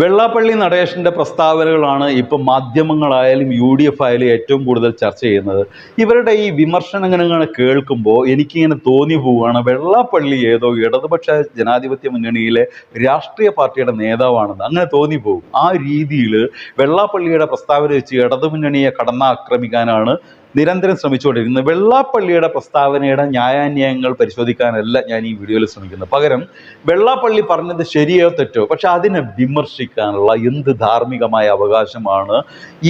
വെള്ളാപ്പള്ളി നടേശന്റെ പ്രസ്താവനകളാണ് ഇപ്പം മാധ്യമങ്ങളായാലും U D F ആയാലും ഏറ്റവും കൂടുതൽ ചർച്ച ചെയ്യുന്നത്. ഇവരുടെ ഈ വിമർശനങ്ങൾ കേൾക്കുമ്പോൾ എനിക്കിങ്ങനെ തോന്നി പോവുകയാണ്. വെള്ളാപ്പള്ളി ഏതോ ഇടതുപക്ഷ ജനാധിപത്യ മുന്നണിയിലെ രാഷ്ട്രീയ പാർട്ടിയുടെ നേതാവാണെന്ന് അങ്ങനെ തോന്നി പോകും ആ രീതിയിൽ വെള്ളാപ്പള്ളിയുടെ പ്രസ്താവന വെച്ച് ഇടതുമുന്നണിയെ കടന്നാക്രമിക്കാനാണ് നിരന്തരം ശ്രമിച്ചുകൊണ്ടിരിക്കുന്നത് വെള്ളാപ്പള്ളിയുടെ പ്രസ്താവനയുടെ ന്യായാന്യായങ്ങൾ പരിശോധിക്കാനല്ല ഞാൻ ഈ വീഡിയോയിൽ ശ്രമിക്കുന്നത്. പകരം വെള്ളാപ്പള്ളി പറഞ്ഞത് ശരിയോ തെറ്റോ? പക്ഷെ അതിനെ വിമർശിക്കാനുള്ള എന്ത് ധാർമ്മികമായ അവകാശമാണ്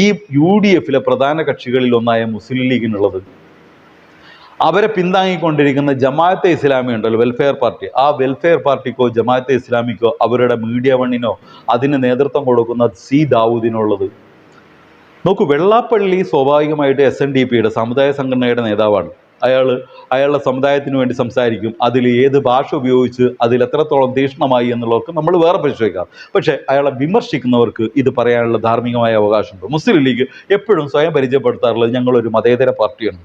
ഈ യു ഡി എഫിലെ പ്രധാന കക്ഷികളിൽ ഒന്നായ മുസ്ലിം ലീഗിനുള്ളത്? അവരെ പിന്താങ്ങിക്കൊണ്ടിരിക്കുന്ന ജമാഅത്തെ ഇസ്ലാമി ഉണ്ടല്ലോ വെൽഫെയർ പാർട്ടി. ആ വെൽഫെയർ പാർട്ടിക്കോ ജമാഅത്തെ ഇസ്ലാമിക്കോ അവരുടെ മീഡിയ വണ്ണിനോ അതിന് നേതൃത്വം കൊടുക്കുന്ന സി ദാവൂദിനുള്ളത്. നോക്കൂ വെള്ളാപ്പള്ളി സ്വാഭാവികമായിട്ട് എസ് എൻ ഡി പിയുടെ സമുദായ സംഘടനയുടെ നേതാവാണ്. അയാൾ അയാളുടെ സമുദായത്തിന് വേണ്ടി സംസാരിക്കും അതിൽ ഏത് ഭാഷ ഉപയോഗിച്ച് അതിൽ എത്രത്തോളം തീക്ഷ്ണമായി എന്നുള്ളവർക്ക് നമ്മൾ വേറെ പരിശോധിക്കാം. പക്ഷേ അയാളെ വിമർശിക്കുന്നവർക്ക് ഇത് പറയാനുള്ള ധാർമ്മികമായ അവകാശമുണ്ട്. മുസ്ലിം ലീഗ് എപ്പോഴും സ്വയം പരിചയപ്പെടുത്താറുള്ളത് ഞങ്ങളൊരു മതേതര പാർട്ടിയാണ്.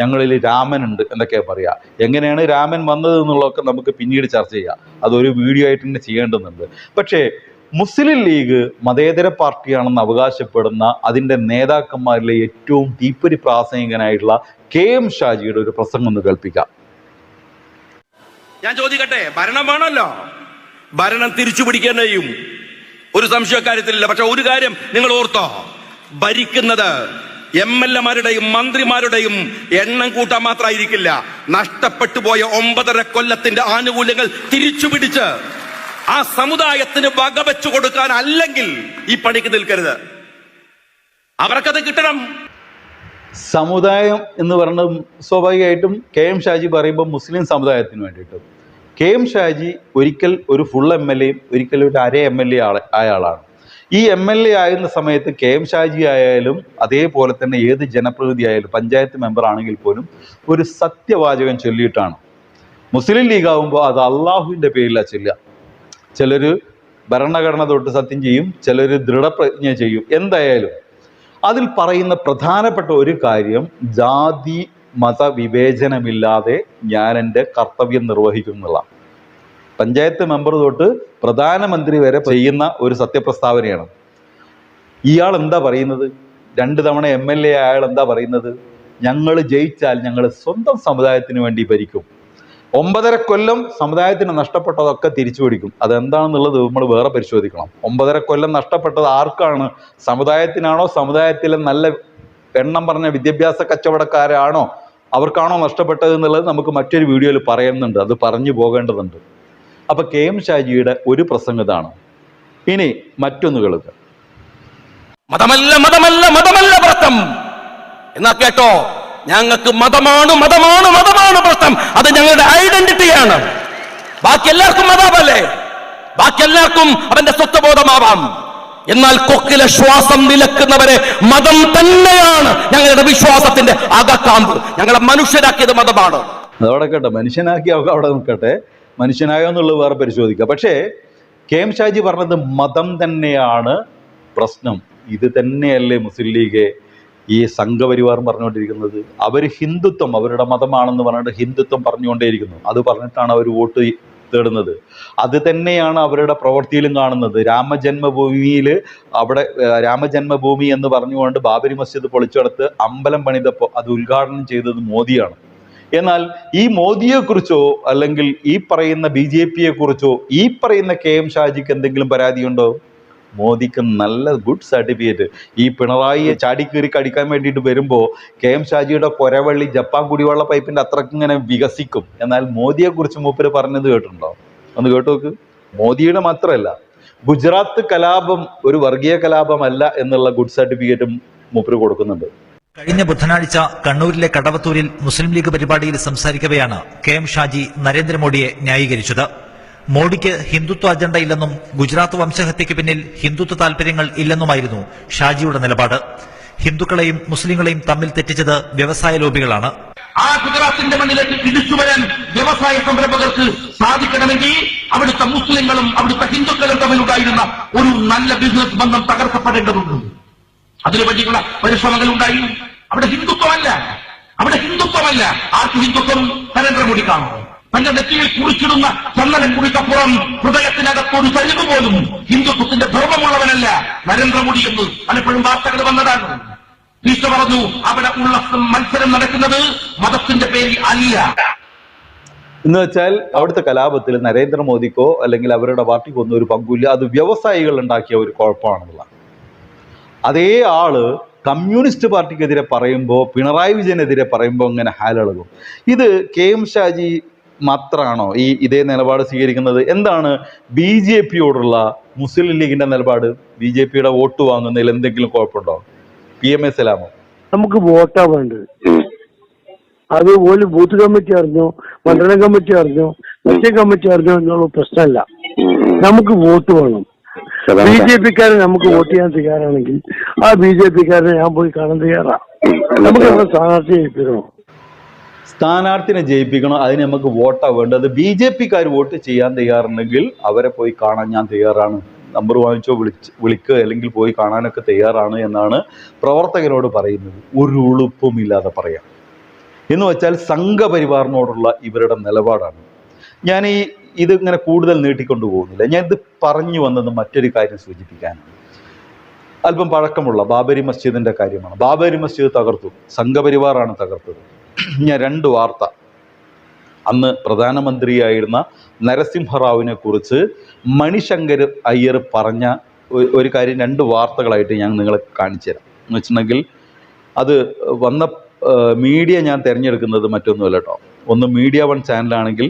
ഞങ്ങളിൽ രാമനുണ്ട് എന്നൊക്കെ പറയാ. എങ്ങനെയാണ് രാമൻ വന്നത് എന്നുള്ളതൊക്കെ നമുക്ക് പിന്നീട് ചർച്ച ചെയ്യാം. അതൊരു വീഡിയോ ആയിട്ട് തന്നെ ചെയ്യേണ്ടതുണ്ട്. പക്ഷേ മുസ്ലിം ലീഗ് മതേതര പാർട്ടിയാണെന്ന് അവകാശപ്പെടുന്ന അതിന്റെ നേതാക്കന്മാരിലെ ഏറ്റവും തീപ്പൊരി പ്രാസംഗികനായിട്ടുള്ള കെ എം ഷാജിയുടെ ഒരു പ്രസംഗം ഒന്ന് കേൾപ്പിക്കാം. ഞാൻ ചോദിക്കട്ടെ ഭരണം വേണമല്ലോ? ഭരണം തിരിച്ചു പിടിക്കാൻ കഴിയും. ഒരു സംശയക്കാര്യത്തിലില്ല പക്ഷെ ഒരു കാര്യം നിങ്ങൾ ഓർത്തോ. ഭരിക്കുന്നത് എം എൽ എമാരുടെയും മന്ത്രിമാരുടെയും എണ്ണം കൂട്ടാൻ മാത്രമായിരിക്കില്ല. നഷ്ടപ്പെട്ടു പോയ ഒമ്പതര കൊല്ലത്തിന്റെ ആനുകൂല്യങ്ങൾ തിരിച്ചു പിടിച്ച് ആ സമുദായത്തിന് വകവെച്ചു കൊടുക്കാൻ അല്ലെങ്കിൽ ഈ പണിക്ക് നിൽക്കരുത്. അവർക്കത് കിട്ടണം. സമുദായം എന്ന് പറയുന്നത് സ്വാഭാവികമായിട്ടും കെ എം ഷാജി പറയുമ്പോൾ മുസ്ലിം സമുദായത്തിന് വേണ്ടിയിട്ട്. കെ എം ഷാജി ഒരിക്കൽ ഒരു ഫുൾ എം എൽ എയും ഒരിക്കൽ ഒരു അര എം എൽ എ ആയ ആളാണ് ഈ എം എൽ എ ആയിരുന്ന സമയത്ത് കെ എം ഷാജി ആയാലും അതേപോലെ തന്നെ ഏത് ജനപ്രതിനിധി ആയാലും പഞ്ചായത്ത് മെമ്പർ ആണെങ്കിൽ പോലും ഒരു സത്യവാചകം ചൊല്ലിയിട്ടാണ്. മുസ്ലിം ലീഗ് ആകുമ്പോൾ അത് അള്ളാഹുവിന്റെ പേരിലാണ് ചൊല്ലുക. ചിലർ ഭരണഘടന തൊട്ട് സത്യം ചെയ്യും ചിലർ ദൃഢപ്രതിജ്ഞ ചെയ്യും. എന്തായാലും അതിൽ പറയുന്ന പ്രധാനപ്പെട്ട ഒരു കാര്യം ജാതി മത വിവേചനമില്ലാതെ ഞാൻ എന്റെ കർത്തവ്യം നിർവഹിക്കും എന്നുള്ള പഞ്ചായത്ത് മെമ്പർ തൊട്ട് പ്രധാനമന്ത്രി വരെ ചെയ്യുന്ന ഒരു സത്യപ്രസ്താവനയാണ്. ഇയാൾ എന്താ പറയുന്നത്? രണ്ട് തവണ എം എൽ എ അയാൾ എന്താ പറയുന്നത്? ഞങ്ങൾ ജയിച്ചാൽ ഞങ്ങൾ സ്വന്തം സമുദായത്തിന് വേണ്ടി ഭരിക്കും. ഒമ്പതര കൊല്ലം സമുദായത്തിന് നഷ്ടപ്പെട്ടതൊക്കെ തിരിച്ചു പിടിക്കും. അതെന്താണെന്നുള്ളത് നമ്മൾ വേറെ പരിശോധിക്കണം. ഒമ്പതര കൊല്ലം നഷ്ടപ്പെട്ടത് ആർക്കാണ്? സമുദായത്തിനാണോ? സമുദായത്തിലെ നല്ല എണ്ണം പറഞ്ഞ വിദ്യാഭ്യാസ കച്ചവടക്കാരാണോ? അവർക്കാണോ നഷ്ടപ്പെട്ടത് എന്നുള്ളത് നമുക്ക് മറ്റൊരു വീഡിയോയിൽ പറയുന്നുണ്ട്. അത് പറഞ്ഞു പോകേണ്ടതുണ്ട്. അപ്പൊ കെ എം ഷാജിയുടെ ഒരു പ്രസംഗം ഇതാണ്. ഇനി മറ്റൊന്ന് കേൾക്കുക മതമല്ല മതമല്ല മതമല്ല വ്രതം. എന്നാ കേട്ടോ? ഞങ്ങൾക്ക് മതമാണ് മതമാണ് മതമാണ് പ്രശ്നം. അത് ഞങ്ങളുടെ ഐഡന്റിറ്റിയാണ് ബാക്കി എല്ലാവർക്കും മതാവല്ലേ ബാക്കി എല്ലാവർക്കും അവന്റെ സ്വത്വബോധമാവാം. എന്നാൽ കൊക്കിലെ ശ്വാസം നിലക്കുന്നവരെ മതം തന്നെയാണ് ഞങ്ങളുടെ വിശ്വാസത്തിന്റെ അകക്കാമ്പ്. ഞങ്ങളെ മനുഷ്യരാക്കിയത് മതമാണ്. അതവിടെ കേട്ടെ. മനുഷ്യനാക്കി അവ അവിടെ നിൽക്കട്ടെ. മനുഷ്യനായോ എന്നുള്ളത് വേറെ പരിശോധിക്കുക പക്ഷേ കെ എം ഷാജി പറഞ്ഞത് മതം തന്നെയാണ് പ്രശ്നം. ഇത് തന്നെയല്ലേ മുസ്ലിം ലീഗ് ഈ സംഘപരിവാർ പറഞ്ഞുകൊണ്ടിരിക്കുന്നത് അവർ ഹിന്ദുത്വം അവരുടെ മതമാണെന്ന് പറഞ്ഞിട്ട് ഹിന്ദുത്വം പറഞ്ഞുകൊണ്ടേയിരിക്കുന്നു. അത് പറഞ്ഞിട്ടാണ് അവർ വോട്ട് തേടുന്നത്. അത് തന്നെയാണ് അവരുടെ പ്രവൃത്തിയിലും കാണുന്നത്. രാമജന്മഭൂമിയിൽ അവിടെ രാമജന്മഭൂമി എന്ന് പറഞ്ഞുകൊണ്ട് ബാബരി മസ്ജിദ് പൊളിച്ചെടുത്ത് അമ്പലം പണിതപ്പോൾ അത് ഉദ്ഘാടനം ചെയ്തത് മോദിയാണ്. എന്നാൽ ഈ മോദിയെക്കുറിച്ചോ അല്ലെങ്കിൽ ഈ പറയുന്ന ബി ജെ പിയെ കുറിച്ചോ ഈ പറയുന്ന കെ എം ഷാജിക്ക് എന്തെങ്കിലും പരാതിയുണ്ടോ? മോദിക്ക് നല്ല ഗുഡ് സർട്ടിഫിക്കറ്റ്. ഈ പിണറായിയെ ചാടിക്കീറി കടിക്കാൻ വേണ്ടിയിട്ട് വരുമ്പോൾ കെ എം ഷാജിയുടെ കൊരവള്ളി ജപ്പാൻ കുടിവെള്ള പൈപ്പിന്റെ അത്രയ്ക്ക് ഇങ്ങനെ വികസിക്കും. എന്നാൽ മോദിയെക്കുറിച്ച് മൂപ്പര് പറഞ്ഞത് കേട്ടിട്ടുണ്ടോ? ഒന്ന് കേട്ടു നോക്ക് മോദിയുടെ മാത്രമല്ല ഗുജറാത്ത് കലാപം ഒരു വർഗീയ കലാപമല്ല എന്നുള്ള ഗുഡ് സർട്ടിഫിക്കറ്റും മൂപ്പര് കൊടുക്കുന്നുണ്ട്. കഴിഞ്ഞ ബുധനാഴ്ച കണ്ണൂരിലെ കടവത്തൂരിൽ മുസ്ലിം ലീഗ് പരിപാടിയിൽ സംസാരിക്കവെയാണ് കെ എം ഷാജി നരേന്ദ്രമോദിയെ ന്യായീകരിച്ചത്. മോഡിക്ക് ഹിന്ദുത്വ അജണ്ട ഇല്ലെന്നും ഗുജറാത്ത് വംശഹത്യയ്ക്ക് പിന്നിൽ ഹിന്ദുത്വ താൽപര്യങ്ങൾ ഇല്ലെന്നുമായിരുന്നു ഷാജിയുടെ നിലപാട്. ഹിന്ദുക്കളെയും മുസ്ലിങ്ങളെയും തമ്മിൽ തെറ്റിച്ചത് വ്യവസായ ലോബികളാണ്. ആ ഗുജറാത്തിന്റെ മണ്ണിലേക്ക് തിരിച്ചു വരാൻ വ്യവസായ സംരംഭകർക്ക് സാധിക്കണമെങ്കിൽ അവിടുത്തെ മുസ്ലിങ്ങളും അവിടുത്തെ ഹിന്ദുക്കളും തമ്മിലുണ്ടായിരുന്ന ഒരു നല്ല ബിസിനസ് ബന്ധം തകർക്കപ്പെടേണ്ടതുണ്ട്. അതിനു വേണ്ടിയുള്ള പരിശ്രമങ്ങൾ ഉണ്ടായി അവിടെ ഹിന്ദുത്വമല്ല. അവിടെ ഹിന്ദുത്വമല്ല. ആർക്ക് ഹിന്ദുത്വം? നരേന്ദ്രമോദി കാണും തന്റെ നെറ്റിയിൽ കുറിച്ചിടുന്ന ചന്ദനക്കുറിക്കപ്പുറം കുറിക്കപ്പുറം ഹൃദയത്തിനകത്തൊരു ചരിവ് പോലും ഹിന്ദുത്വത്തിന്റെ ധർമ്മമുള്ളവനല്ല നരേന്ദ്രമോദി എന്ന് പലപ്പോഴും വാർത്തകൾ വന്നതാണ്. ഈശോ പറഞ്ഞു അവിടെ ഉള്ള മത്സരം നടക്കുന്നത് മതത്തിന്റെ പേരിൽ അല്ല. എന്ന് വെച്ചാൽ അവിടുത്തെ കലാപത്തിൽ നരേന്ദ്രമോദിക്കോ അല്ലെങ്കിൽ അവരുടെ പാർട്ടിക്കോ ഒന്നും ഒരു പങ്കുമില്ല. അത് വ്യവസായികൾ ഉണ്ടാക്കിയ ഒരു കുഴപ്പമാണെന്നുള്ള. അതേ ആൾ കമ്മ്യൂണിസ്റ്റ് പാർട്ടിക്കെതിരെ പറയുമ്പോൾ പിണറായി വിജയനെതിരെ പറയുമ്പോൾ ഇങ്ങനെ ഹാലളകും. ഇത് കെ എം ഷാജി മാത്രമാണോ ഈ ഇതേ നിലപാട് സ്വീകരിക്കുന്നത്? എന്താണ് ബി ജെ പിയോടുള്ള മുസ്ലിം ലീഗിന്റെ നിലപാട്? ബി ജെ പിയുടെ വോട്ട് വാങ്ങുന്നതിൽ എന്തെങ്കിലും കുഴപ്പമുണ്ടോ? പി എം എ സലാമോ? നമുക്ക് വോട്ടാ വേണ്ടത്. അത് പോലും ബൂത്ത് കമ്മിറ്റി അറിഞ്ഞോ മണ്ഡലം കമ്മിറ്റി അറിഞ്ഞോ മറ്റേ കമ്മിറ്റി അറിഞ്ഞോ എന്നുള്ള പ്രശ്നമല്ല. നമുക്ക് വോട്ട് വേണം. ബി ജെ പിക്കാരെ നമുക്ക് വോട്ട് ചെയ്യാൻ തയ്യാറാണെങ്കിൽ ആ ബി ജെ പിക്കാരനെ ഞാൻ പോയി കാണാൻ തയ്യാറാ. നമുക്ക് സ്ഥാനാർത്ഥി ജയിപ്പിക്കണം സ്ഥാനാർത്ഥിനെ ജയിപ്പിക്കണം അതിന് നമുക്ക് വോട്ടാ വേണ്ടത്. ബി ജെ പിക്കാർ വോട്ട് ചെയ്യാൻ തയ്യാറുണ്ടെങ്കിൽ അവരെ പോയി കാണാൻ ഞാൻ തയ്യാറാണ്. നമ്പർ വാങ്ങിച്ചോ വിളിച്ച് വിളിക്കുക അല്ലെങ്കിൽ പോയി കാണാനൊക്കെ തയ്യാറാണ് എന്നാണ് പ്രവർത്തകരോട് പറയുന്നത്. ഒരു ഉളുപ്പുമില്ലാതെ പറയാം. എന്ന് വെച്ചാൽ സംഘപരിവാറിനോടുള്ള ഇവരുടെ നിലപാടാണ്. ഞാൻ ഈ ഇതിങ്ങനെ കൂടുതൽ നീട്ടിക്കൊണ്ടു പോകുന്നില്ല. ഞാൻ ഇത് പറഞ്ഞു വന്നത് മറ്റൊരു കാര്യം സൂചിപ്പിക്കാനാണ്. അല്പം പഴക്കമുള്ള ബാബരി മസ്ജിദിന്റെ കാര്യമാണ്. ബാബരി മസ്ജിദ് തകർത്തു. സംഘപരിവാറാണ് തകർത്തത്. ഞാൻ രണ്ട് വാർത്ത. അന്ന് പ്രധാനമന്ത്രിയായിരുന്ന നരസിംഹറാവുവിനെ കുറിച്ച് മണിശങ്കർ അയ്യർ പറഞ്ഞ ഒരു കാര്യം രണ്ട് വാർത്തകളായിട്ട് ഞാൻ നിങ്ങളെ കാണിച്ചു തരാം എന്ന് വെച്ചിട്ടുണ്ടെങ്കിൽ അത് വന്ന മീഡിയ ഞാൻ തിരഞ്ഞെടുക്കുന്നത് മറ്റൊന്നുമല്ല കേട്ടോ. ഒന്ന് മീഡിയ വൺ ചാനലാണെങ്കിൽ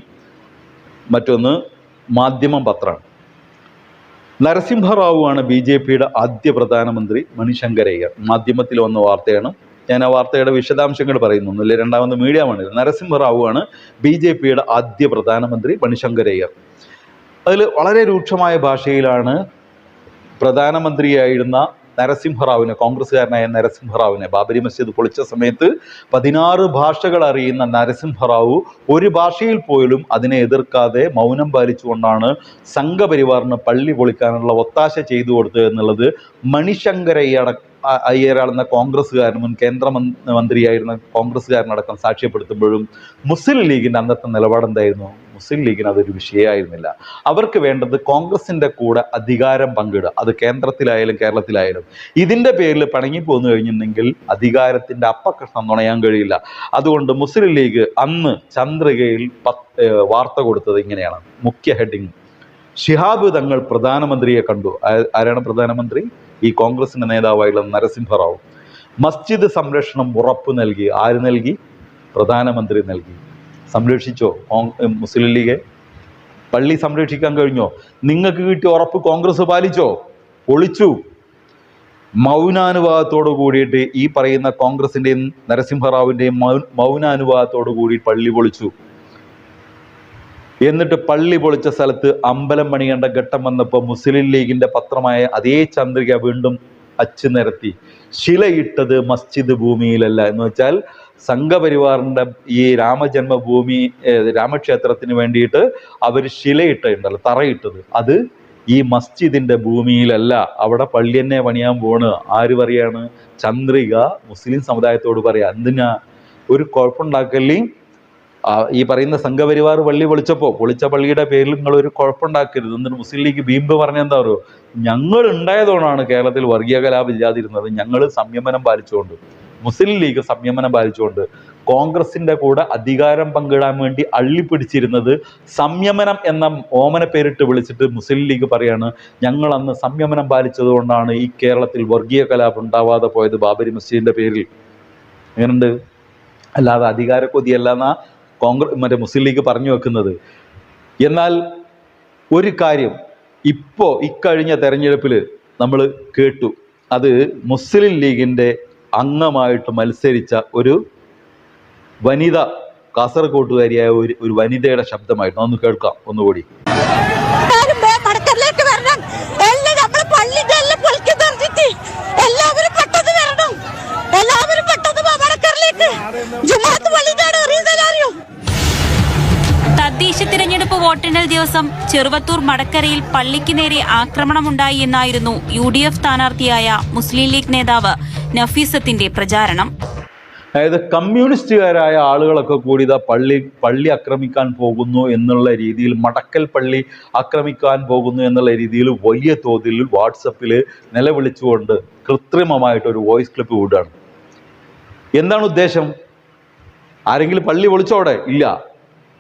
മറ്റൊന്ന് മാധ്യമം പത്രമാണ് നരസിംഹറാവു ആണ് ബി ജെ പിയുടെ ആദ്യ പ്രധാനമന്ത്രി മണിശങ്കരയ്യർ. മാധ്യമത്തിൽ വന്ന വാർത്തയാണ് ഞാൻ ആ വാർത്തയുടെ വിശദാംശങ്ങൾ പറയുന്നൊന്നുമില്ല രണ്ടാമത് മീഡിയ ആണ് നരസിംഹറാവുവാണ് ബി ജെ പിയുടെ ആദ്യ പ്രധാനമന്ത്രി മണിശങ്കരയ്യർ. അതിൽ വളരെ രൂക്ഷമായ ഭാഷയിലാണ് പ്രധാനമന്ത്രിയായിരുന്ന നരസിംഹറാവുവിനെ കോൺഗ്രസ്സുകാരനായ നരസിംഹറാവുവിനെ ബാബരി മസ്ജിദ് പൊളിച്ച സമയത്ത് പതിനാറ് ഭാഷകൾ അറിയുന്ന നരസിംഹറാവു ഒരു ഭാഷയിൽ പോലും അതിനെ എതിർക്കാതെ മൗനം പാലിച്ചുകൊണ്ടാണ് സംഘപരിവാറിന് പള്ളി പൊളിക്കാനുള്ള ഒത്താശ ചെയ്തു കൊടുത്തത് എന്നുള്ളത് മണിശങ്കരയ്യട അ- അയ്യരാണെന്ന കോൺഗ്രസ്സുകാരൻ മുൻ കേന്ദ്ര മന്ത്രിയായിരുന്ന കോൺഗ്രസ്സുകാരനടക്കം സാക്ഷ്യപ്പെടുത്തുമ്പോഴും മുസ്ലിം ലീഗിന്റെ അന്നത്തെ നിലപാട് എന്തായിരുന്നു? മുസ്ലിം ലീഗിന് അതൊരു വിഷയമായിരുന്നില്ല. അവർക്ക് വേണ്ടത് കോൺഗ്രസിന്റെ കൂടെ അധികാരം പങ്കിടുക. അത് കേന്ദ്രത്തിലായാലും കേരളത്തിലായാലും. ഇതിന്റെ പേരിൽ പണങ്ങി പോന്നു കഴിഞ്ഞിട്ടുണ്ടെങ്കിൽ അധികാരത്തിന്റെ അപ്പക്കഷ്ണം നുണയാൻ കഴിയില്ല. അതുകൊണ്ട് മുസ്ലിം ലീഗ് അന്ന് ചന്ദ്രികയിൽ വാർത്ത കൊടുത്തത് ഇങ്ങനെയാണ്. മുഖ്യ ഹെഡിങ്. ഷിഹാബ് തങ്ങൾ പ്രധാനമന്ത്രിയെ കണ്ടു. ആരാണ് പ്രധാനമന്ത്രി? ഈ കോൺഗ്രസിന്റെ നേതാവായിട്ടുള്ള നരസിംഹറാവു. മസ്ജിദ് സംരക്ഷണം ഉറപ്പ് നൽകി. ആര് നൽകി? പ്രധാനമന്ത്രി നൽകി. സംരക്ഷിച്ചോ? Muslim League? പള്ളി സംരക്ഷിക്കാൻ കഴിഞ്ഞോ? നിങ്ങൾക്ക് കിട്ടിയ ഉറപ്പ് കോൺഗ്രസ് പാലിച്ചോ? ഒളിച്ചു. മൗനാനുവാദത്തോടു കൂടിയിട്ട് ഈ പറയുന്ന കോൺഗ്രസിന്റെയും നരസിംഹറാവുവിന്റെയും മൗ- മൗനാനുവാദത്തോടു കൂടി പള്ളി പൊളിച്ചു. എന്നിട്ട് പള്ളി പൊളിച്ച സ്ഥലത്ത് അമ്പലം പണിയേണ്ട ഘട്ടം വന്നപ്പോൾ മുസ്ലിം ലീഗിന്റെ പത്രമായ അതേ ചന്ദ്രിക വീണ്ടും അച്ചു നിരത്തി. ശിലയിട്ടത് മസ്ജിദ് ഭൂമിയിലല്ല. എന്ന് വെച്ചാൽ സംഘപരിവാറിന്റെ ഈ രാമജന്മഭൂമി രാമക്ഷേത്രത്തിന് വേണ്ടിയിട്ട് അവർ ശിലയിട്ടുണ്ടല്ലോ തറയിട്ടത്. അത് ഈ മസ്ജിദിന്റെ ഭൂമിയിലല്ല. അവിടെ പള്ളി തന്നെ പണിയാൻ പോണ്. ആര് പറയാണ്? ചന്ദ്രിക മുസ്ലിം സമുദായത്തോട് പറയാ. എന്തിനാ? ഒരു കുഴപ്പമുണ്ടാക്കല്ലേ ഈ പറയുന്ന സംഘപരിവാർ പള്ളി പൊളിച്ചപ്പോൾ പൊളിച്ച പള്ളിയുടെ പേരിൽ നിങ്ങൾ ഒരു കുഴപ്പമുണ്ടാക്കരുത്. എന്നിട്ട് മുസ്ലിം ലീഗ് ബീമ്പ് പറഞ്ഞ എന്താ പറയുക ഞങ്ങൾ ഉണ്ടായതുകൊണ്ടാണ് കേരളത്തിൽ വർഗീയ കലാപം ഇല്ലാതിരുന്നത്. ഞങ്ങൾ സംയമനം പാലിച്ചുകൊണ്ട് മുസ്ലിം ലീഗ് സംയമനം പാലിച്ചുകൊണ്ട് കോൺഗ്രസിന്റെ കൂടെ അധികാരം പങ്കിടാൻ വേണ്ടി അള്ളിപ്പിടിച്ചിരുന്നത് സംയമനം എന്ന ഓമന പേരിട്ട് വിളിച്ചിട്ട് മുസ്ലിം ലീഗ് പറയാണ് ഞങ്ങൾ അന്ന് സംയമനം പാലിച്ചതുകൊണ്ടാണ് ഈ കേരളത്തിൽ വർഗീയ കലാപം ഉണ്ടാവാതെ പോയത്. ബാബരി മസ്ജിദിന്റെ പേരിൽ. എങ്ങനെയുണ്ട് അല്ലാതെ അധികാര കൊതിയല്ല എന്നാ കോൺഗ്രസ് മറ്റേ മുസ്ലിം ലീഗ് പറഞ്ഞു വെക്കുന്നത്. എന്നാൽ ഒരു കാര്യം ഇപ്പോൾ ഇക്കഴിഞ്ഞ തെരഞ്ഞെടുപ്പിൽ നമ്മൾ കേട്ടു. അത് മുസ്ലിം ലീഗിന്റെ അംഗമായിട്ട് മത്സരിച്ച ഒരു വനിത കാസർഗോട്ടുകാരിയായ ഒരു ഒരു വനിതയുടെ ശബ്ദമായിരുന്നു ഒന്ന് കേൾക്കാം ഒന്നുകൂടി. തദ്ദേശ തിരഞ്ഞെടുപ്പ് വോട്ടെണ്ണൽ ദിവസം ചെറുവത്തൂർ മടക്കരയിൽ പള്ളിക്ക് നേരെ ആക്രമണമുണ്ടായി എന്നായിരുന്നു യു ഡി എഫ് സ്ഥാനാർത്ഥിയായ മുസ്ലിം ലീഗ് നേതാവ് നഫീസത്തിന്റെ പ്രചാരണം. അതായത് കമ്മ്യൂണിസ്റ്റുകാരായ ആളുകളൊക്കെ കൂടി ഇതാ പള്ളി പള്ളി ആക്രമിക്കാൻ പോകുന്നു എന്നുള്ള രീതിയിൽ മടക്കൽ പള്ളി ആക്രമിക്കാൻ പോകുന്നു എന്നുള്ള രീതിയിൽ വലിയ തോതിൽ വാട്സപ്പിൽ നിലവിളിച്ചുകൊണ്ട് കൃത്രിമമായിട്ട് ഒരു വോയിസ് ക്ലിപ്പ് വിടുകയാണ്. എന്താണ് ഉദ്ദേശം? ആരെങ്കിലും പള്ളി വിളിച്ചോടെ ഇല്ല.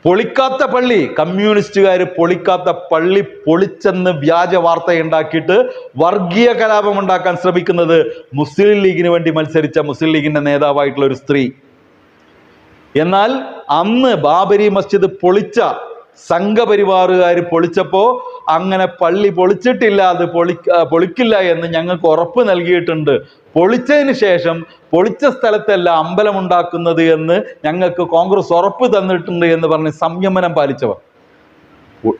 പൊളിക്കാത്ത പള്ളി. കമ്മ്യൂണിസ്റ്റുകാർ പൊളിക്കാത്ത പള്ളി പൊളിച്ചെന്ന് വ്യാജ വാർത്ത ഉണ്ടാക്കിയിട്ട് വർഗീയ കലാപം ഉണ്ടാക്കാൻ ശ്രമിക്കുന്നത് മുസ്ലിം ലീഗിന് വേണ്ടി മത്സരിച്ച മുസ്ലിം ലീഗിന്റെ നേതാവായിട്ടുള്ള ഒരു സ്ത്രീ. എന്നാൽ അന്ന് ബാബരി മസ്ജിദ് പൊളിച്ച സംഘപരിവാറുകാർ പൊളിച്ചപ്പോ അങ്ങനെ പള്ളി പൊളിച്ചിട്ടില്ല അത് പൊളി പൊളിക്കില്ല എന്ന് ഞങ്ങൾക്ക് ഉറപ്പ് നൽകിയിട്ടുണ്ട്. പൊളിച്ചതിന് ശേഷം പൊളിച്ച സ്ഥലത്തല്ല അമ്പലം ഉണ്ടാക്കുന്നത് എന്ന് ഞങ്ങൾക്ക് കോൺഗ്രസ് ഉറപ്പ് തന്നിട്ടുണ്ട് എന്ന് പറഞ്ഞ് സംയമനം പാലിച്ചവർ.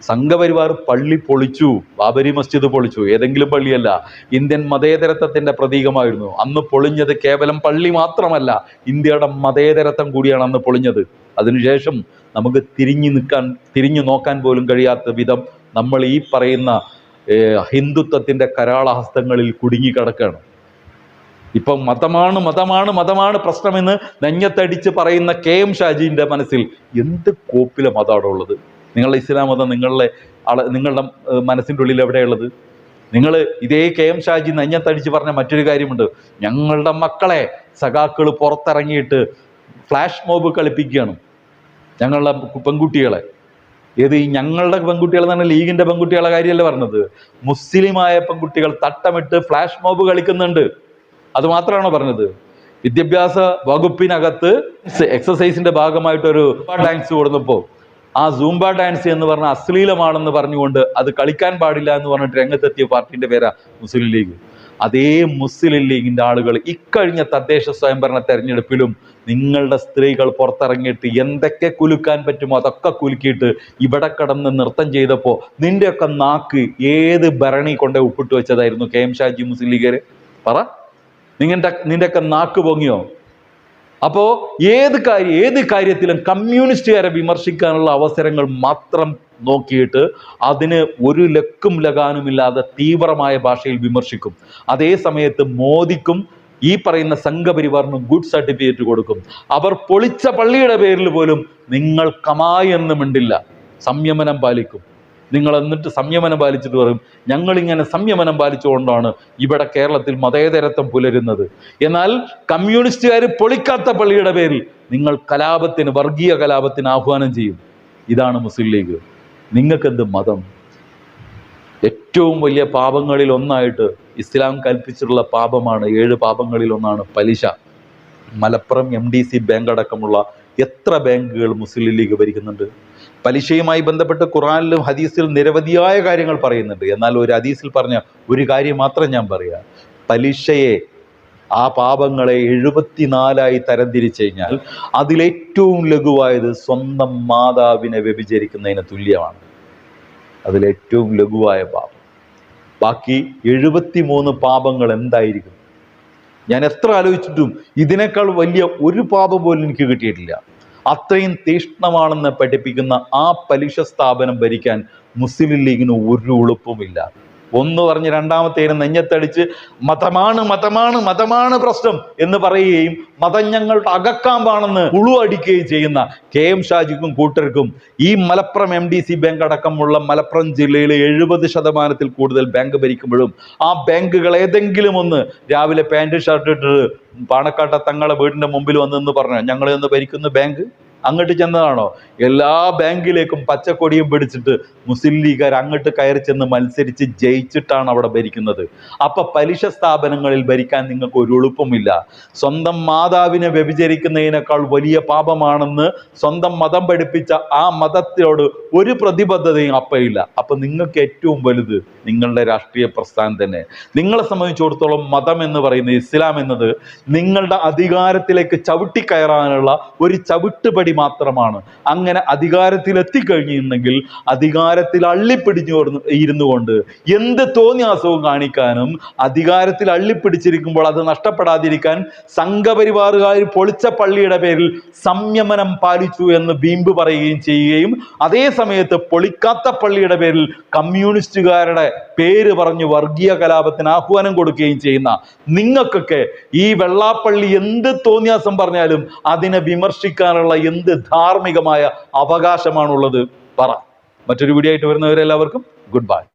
സംഘപരിവാർ പള്ളി പൊളിച്ചു. ബാബരി മസ്ജിദ് പൊളിച്ചു. ഏതെങ്കിലും പള്ളിയല്ല. ഇന്ത്യൻ മതേതരത്വത്തിന്റെ പ്രതീകമായിരുന്നു. അന്ന് പൊളിഞ്ഞത് കേവലം പള്ളി മാത്രമല്ല ഇന്ത്യയുടെ മതേതരത്വം കൂടിയാണ് അന്ന് പൊളിഞ്ഞത്. അതിനുശേഷം നമുക്ക് തിരിഞ്ഞു നിൽക്കാൻ തിരിഞ്ഞു നോക്കാൻ പോലും കഴിയാത്ത വിധം നമ്മൾ ഈ പറയുന്ന ഹിന്ദുത്വത്തിന്റെ കരാളഹസ്തങ്ങളിൽ കുടുങ്ങിക്കിടക്കുകയാണ് ഇപ്പം മതമാണ് മതമാണ് മതമാണ് പ്രശ്നമെന്ന് നെഞ്ഞത്തടിച്ച് പറയുന്ന കെ എം ഷാജിന്റെ മനസ്സിൽ എന്ത് കോപ്പിലെ മതമാണ് ഉള്ളത്? നിങ്ങളുടെ ഇസ്ലാം മതം നിങ്ങളുടെ ആൾ നിങ്ങളുടെ മനസ്സിന്റെ ഉള്ളിൽ എവിടെയുള്ളത് നിങ്ങൾ ഇതേ കെ എം ഷാജി നെഞ്ഞത്തടിച്ച് പറഞ്ഞ മറ്റൊരു കാര്യമുണ്ട്. ഞങ്ങളുടെ മക്കളെ സഖാക്കൾ പുറത്തിറങ്ങിയിട്ട് ഫ്ലാഷ് മോബ് കളിപ്പിക്കുകയാണ്. ഞങ്ങളുടെ പെൺകുട്ടികളെ. ഏത് ഈ ഞങ്ങളുടെ പെൺകുട്ടികൾ എന്നാണ് ലീഗിന്റെ പെൺകുട്ടികളെ കാര്യമല്ല പറഞ്ഞത്? മുസ്ലിമായ പെൺകുട്ടികൾ തട്ടമിട്ട് ഫ്ലാഷ് മോബ് കളിക്കുന്നുണ്ട്. അത് മാത്രമാണോ പറഞ്ഞത്? വിദ്യാഭ്യാസ വകുപ്പിനകത്ത് എക്സസൈസിന്റെ ഭാഗമായിട്ടൊരു ഡാൻസ് കൊടുന്നപ്പോൾ ആ സൂംബ ഡാൻസ് എന്ന് പറഞ്ഞ അശ്ലീലമാണെന്ന് പറഞ്ഞുകൊണ്ട് അത് കളിക്കാൻ പാടില്ല എന്ന് പറഞ്ഞിട്ട് രംഗത്തെത്തിയ പാർട്ടിന്റെ പേരാ മുസ്ലിം ലീഗ്. അതേ മുസ്ലിം ലീഗിന്റെ ആളുകൾ ഇക്കഴിഞ്ഞ തദ്ദേശ സ്വയംഭരണ തെരഞ്ഞെടുപ്പിലും നിങ്ങളുടെ സ്ത്രീകൾ പുറത്തിറങ്ങിയിട്ട് എന്തൊക്കെ കുലുക്കാൻ പറ്റുമോ അതൊക്കെ കുലുക്കിയിട്ട് ഇവിടെ കടന്ന് നൃത്തം ചെയ്തപ്പോൾ നിന്റെയൊക്കെ നാക്ക് ഏത് ഭരണി കൊണ്ട് ഉപ്പിട്ട് വെച്ചതായിരുന്നു കെ എം ഷാജി മുസ്ലിം ലീഗര് പറ. നിങ്ങളുടെ നിന്റെയൊക്കെ നാക്ക് പൊങ്ങിയോ? അപ്പോൾ ഏത് കാര്യം ഏത് കാര്യത്തിലും കമ്മ്യൂണിസ്റ്റുകാരെ വിമർശിക്കാനുള്ള അവസരങ്ങൾ മാത്രം നോക്കിയിട്ട് അതിന് ഒരു ലക്കും ലകാനുമില്ലാതെ തീവ്രമായ ഭാഷയിൽ വിമർശിക്കും. അതേ സമയത്ത് മോദിക്കും ഈ പറയുന്ന സംഘപരിവാറിനും ഗുഡ് സർട്ടിഫിക്കറ്റ് കൊടുക്കും. അവർ പൊളിച്ച പള്ളിയുടെ പേരിൽ പോലും നിങ്ങൾ കമായി എന്ന് മിണ്ടില്ല. സംയമനം പാലിക്കും. നിങ്ങൾ എന്നിട്ട് സംയമനം പാലിച്ചിട്ട് പറയും ഞങ്ങളിങ്ങനെ സംയമനം പാലിച്ചുകൊണ്ടാണ് ഇവിടെ കേരളത്തിൽ മതേതരത്വം പുലരുന്നത്. എന്നാൽ കമ്മ്യൂണിസ്റ്റുകാർ പൊളിക്കാത്ത പള്ളിയുടെ പേരിൽ നിങ്ങൾ കലാപത്തിന് വർഗീയ കലാപത്തിന് ആഹ്വാനം ചെയ്യും. ഇതാണ് മുസ്ലിം ലീഗ്. നിങ്ങൾക്കെന്ത് മതം? ഏറ്റവും വലിയ പാപങ്ങളിൽ ഒന്നായിട്ട് ഇസ്ലാം കൽപ്പിച്ചിട്ടുള്ള പാപമാണ് ഏഴ് പാപങ്ങളിൽ ഒന്നാണ് പലിശ. Malappuram M D C bank അടക്കമുള്ള എത്ര ബാങ്കുകൾ മുസ്ലിം ലീഗ് ഭരിക്കുന്നുണ്ട്? പലിശയുമായി ബന്ധപ്പെട്ട് ഖുറാനിലും ഹദീസിലും നിരവധിയായ കാര്യങ്ങൾ പറയുന്നുണ്ട്. എന്നാൽ ഒരു ഹദീസിൽ പറഞ്ഞ ഒരു കാര്യം മാത്രം ഞാൻ പറയാം. പലിശയെ ആ പാപങ്ങളെ എഴുപത്തിനാലായി തരംതിരിച്ചു കഴിഞ്ഞാൽ അതിലേറ്റവും ലഘുവായത് സ്വന്തം മാതാവിനെ വ്യഭിചരിക്കുന്നതിന് തുല്യമാണ്. അതിലേറ്റവും ലഘുവായ പാപം. ബാക്കി എഴുപത്തി മൂന്ന് പാപങ്ങൾ എന്തായിരിക്കും? ഞാൻ എത്ര ആലോചിച്ചിട്ടും ഇതിനേക്കാൾ വലിയ ഒരു പാപം പോലും എനിക്ക് കിട്ടിയിട്ടില്ല. അത്രയും തീഷ്ണമാണെന്ന് പഠിപ്പിക്കുന്ന ആ പലിശ സ്ഥാപനം ഭരിക്കാൻ മുസ്ലിം ലീഗിന് ഒരു എളുപ്പമില്ല ഒന്ന് പറഞ്ഞ് രണ്ടാമത്തേന് നെഞ്ഞത്തടിച്ച് മതമാണ് മതമാണ് മതമാണ് പ്രശ്നം എന്ന് പറയുകയും മതം ഞങ്ങളുടെ അകക്കാമ്പാണെന്ന് ഉളു അടിക്കുകയും ചെയ്യുന്ന കെ എം ഷാജിക്കും കൂട്ടർക്കും ഈ Malappuram M D C bank അടക്കമുള്ള മലപ്പുറം ജില്ലയിലെ എഴുപത് ശതമാനത്തിൽ കൂടുതൽ ബാങ്ക് ഭരിക്കുമ്പോഴും ആ ബാങ്കുകൾ ഏതെങ്കിലും ഒന്ന് രാവിലെ പാന്റ് ഷർട്ട് ഇട്ടിട്ട് പാണക്കാട്ടെ തങ്ങളുടെ വീടിന്റെ മുമ്പിൽ വന്നെന്ന് പറഞ്ഞു? ഞങ്ങൾ ഇന്ന് ഭരിക്കുന്ന ബാങ്ക്? അങ്ങോട്ട് ചെന്നതാണോ? എല്ലാ ബാങ്കിലേക്കും പച്ചക്കൊടിയും പിടിച്ചിട്ട് മുസ്ലിം ലീഗുകാർ അങ്ങോട്ട് കയറി ചെന്ന് മത്സരിച്ച് ജയിച്ചിട്ടാണ് അവിടെ ഭരിക്കുന്നത്. അപ്പൊ പലിശ സ്ഥാപനങ്ങളിൽ ഭരിക്കാൻ നിങ്ങൾക്ക് ഒരു എളുപ്പമില്ല സ്വന്തം മാതാവിനെ വ്യഭിചരിക്കുന്നതിനേക്കാൾ വലിയ പാപമാണെന്ന് സ്വന്തം മതം പഠിപ്പിച്ച ആ മതത്തിനോട് ഒരു പ്രതിബദ്ധതയും അപ്പയില്ല. അപ്പൊ നിങ്ങൾക്ക് ഏറ്റവും വലുത് നിങ്ങളുടെ രാഷ്ട്രീയ പ്രസ്ഥാനം തന്നെ. നിങ്ങളെ സംബന്ധിച്ചിടത്തോളം മതം എന്ന് പറയുന്നത് ഇസ്ലാം എന്നത് നിങ്ങളുടെ അധികാരത്തിലേക്ക് ചവിട്ടിക്കയറാനുള്ള ഒരു ചവിട്ടുപടി വേണ്ടി മാത്രമാണ്. അങ്ങനെ അധികാരത്തിൽ എത്തിക്കഴിഞ്ഞിരുന്നെങ്കിൽ അധികാരത്തിൽ അള്ളിപ്പിടിഞ്ഞു ഇരുന്നു കൊണ്ട് എന്ത് തോന്നിയാസവും കാണിക്കാനും അധികാരത്തിൽ അള്ളിപ്പിടിച്ചിരിക്കുമ്പോൾ അത് നഷ്ടപ്പെടാതിരിക്കാൻ സംഘപരിവാറുകാർ പൊളിച്ച പള്ളിയുടെ പേരിൽ സംയമനം പാലിച്ചു എന്ന് ബീമ്പ് പറയുകയും ചെയ്യുകയും അതേ സമയത്ത് പൊളിക്കാത്ത പള്ളിയുടെ പേരിൽ കമ്മ്യൂണിസ്റ്റുകാരുടെ പേര് പറഞ്ഞു വർഗീയ കലാപത്തിന് ആഹ്വാനം കൊടുക്കുകയും ചെയ്യുന്ന നിങ്ങൾക്കൊക്കെ ഈ വെള്ളാപ്പള്ളി എന്ത് തോന്നിയാസം പറഞ്ഞാലും അതിനെ വിമർശിക്കാനുള്ള എന്ത് ധാർമ്മികമായ അവകാശമാണുള്ളത് പറ. മറ്റൊരു വീഡിയോ ആയിട്ട് വരുന്നവരെല്ലാവർക്കും ഗുഡ് ബൈ